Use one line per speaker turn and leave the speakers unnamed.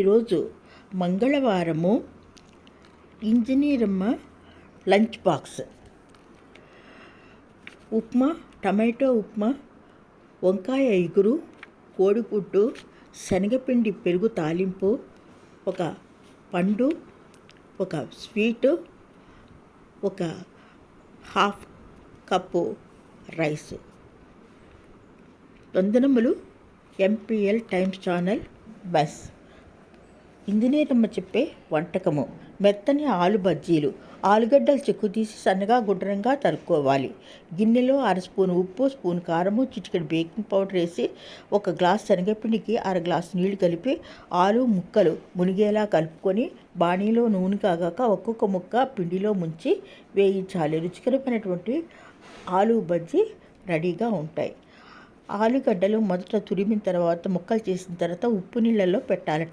ఈరోజు మంగళవారము ఇంజనీరమ్మ lunch box. Upma tomato upma వంకాయ ఇగురు కోడిగుడ్డు శనగపిండి పెరుగు తాలింపు ఒక పండు ఒక స్వీటు ఒక హాఫ్ కప్పు రైస్. వందనములు ఎంపీఎల్ టైమ్స్ ఛానల్ బస్. ఇంజనీరమ్మ చెప్పే వంటకము. మెత్తని ఆలు బజ్జీలు. ఆలుగడ్డలు చెక్కు తీసి సన్నగా గుండ్రంగా తరుక్కోవాలి. గిన్నెలో అర స్పూన్ ఉప్పు స్పూన్ కారము చిటికెడు బేకింగ్ పౌడర్ వేసి ఒక గ్లాస్ శనగపిండికి అర గ్లాస్ నీళ్ళు కలిపి ఆలు ముక్కలు మునిగేలా కలుపుకొని బాణీలో నూనె కాగాక ఒక్కొక్క ముక్క పిండిలో ముంచి వేయించాలి. రుచికరమైనటువంటి ఆలు బజ్జీ రెడీగా ఉంటాయి. ఆలుగడ్డలు మొదట తురిమిన తర్వాత ముక్కలు చేసిన తర్వాత ఉప్పు నీళ్ళల్లో పెట్టాలి.